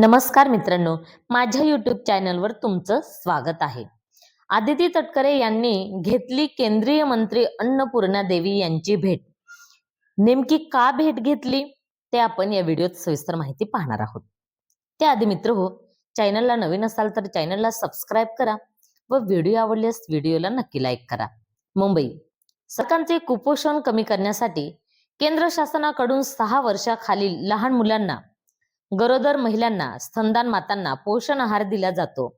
नमस्कार मित्रांनो माझ्या युट्यूब चॅनलवर तुमचं स्वागत आहे. आदिती तटकरे यांनी घेतली केंद्रीय मंत्री अन्नपूर्णा देवी यांची भेट. नेमकी का भेट घेतली ते आपण या व्हिडिओत सविस्तर माहिती पाहणार आहोत. त्याआधी मित्र हो चॅनलला नवीन असाल तर चॅनलला सबस्क्राईब करा व व्हिडिओ आवडल्यास व्हिडिओला नक्की लाईक करा. मुंबई सरकारचे कुपोषण कमी करण्यासाठी केंद्र शासनाकडून सहा वर्षाखालील लहान मुलांना गरोदर महिलांना स्तनदान मातांना पोषण आहार दिला जातो.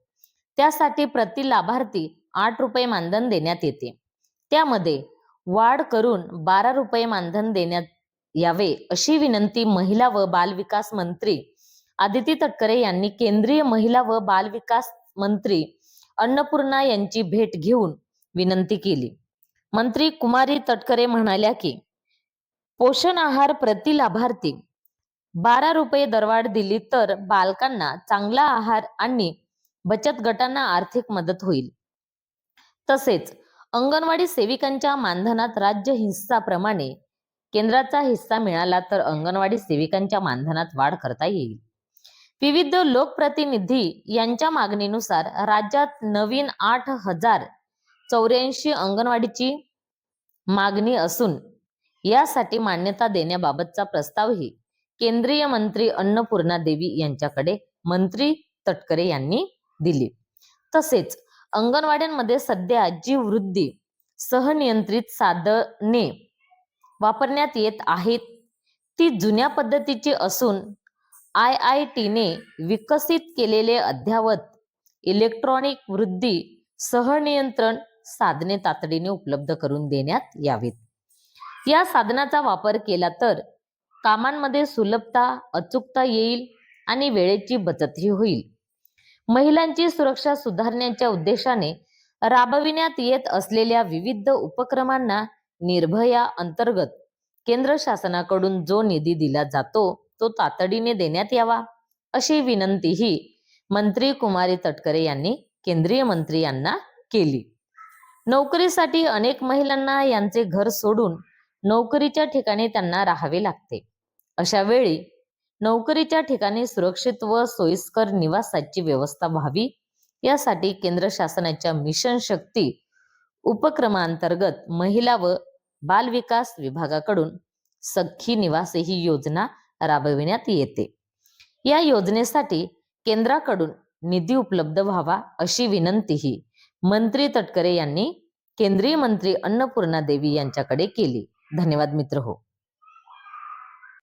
त्यासाठी प्रति लाभार्थी आठ रुपये मानधन देण्यात येते. त्यामध्ये वाढ करून बारा रुपये मानधन देण्यात यावे अशी विनंती महिला व बालविकास मंत्री आदिती तटकरे यांनी केंद्रीय महिला व बालविकास मंत्री अन्नपूर्णा यांची भेट घेऊन विनंती केली. मंत्री कुमारी तटकरे म्हणाल्या की पोषण आहार प्रति लाभार्थी बारा रुपये दरवाढ दिली तर बालकांना चांगला आहार आणि बचत गटांना आर्थिक मदत होईल. तसेच अंगणवाडी सेविकांच्या मानधनात राज्य हिस्साप्रमाणे केंद्राचा हिस्सा मिळाला तर अंगणवाडी सेविकांच्या मानधनात वाढ करता येईल. विविध लोकप्रतिनिधी यांच्या मागणीनुसार राज्यात नवीन आठ हजार चौऱ्याऐंशी अंगणवाडीची मागणी असून यासाठी मान्यता देण्याबाबतचा प्रस्तावही केंद्रीय मंत्री अन्नपूर्णा देवी यांच्याकडे मंत्री तटकरे यांनी दिली. तसेच अंगणवाड्यांमध्ये सध्या जी वृद्धी सहनियंत्रित साधने वापरण्यात येत आहेत. ती जुन्या पद्धतीची असून आय आय टीने विकसित केलेले अद्यावत इलेक्ट्रॉनिक वृद्धी सहनियंत्रण साधने तातडीने उपलब्ध करून देण्यात यावीत. या साधनाचा वापर केला तर कामांमध्ये सुलभता अचूकता येईल आणि वेळेची बचतही होईल. महिलांची सुरक्षा सुधारण्याच्या उद्देशाने राबविण्यात येत असलेल्या विविध उपक्रमांना निर्भया अंतर्गत केंद्र शासनाकडून जो निधी दिला जातो तो तातडीने देण्यात यावा अशी विनंतीही मंत्री कुमारी तटकरे यांनी केंद्रीय मंत्री यांना केली. नोकरीसाठी अनेक महिलांना यांचे घर सोडून नोकरीच्या ठिकाणी त्यांना राहावे लागते. अशा वेळी नोकरीच्या ठिकाणी सुरक्षित व सोयीस्कर निवासाची व्यवस्था व्हावी. यासाठी केंद्र शासनाच्या मिशन शक्ती उपक्रमांतर्गत महिला व बालविकास विभागाकडून सखी निवास ही योजना राबविण्यात येते. या योजनेसाठी केंद्राकडून निधी उपलब्ध व्हावा अशी विनंतीही मंत्री तटकरे यांनी केंद्रीय मंत्री अन्नपूर्णा देवी यांच्याकडे केली. धन्यवाद मित्र हो.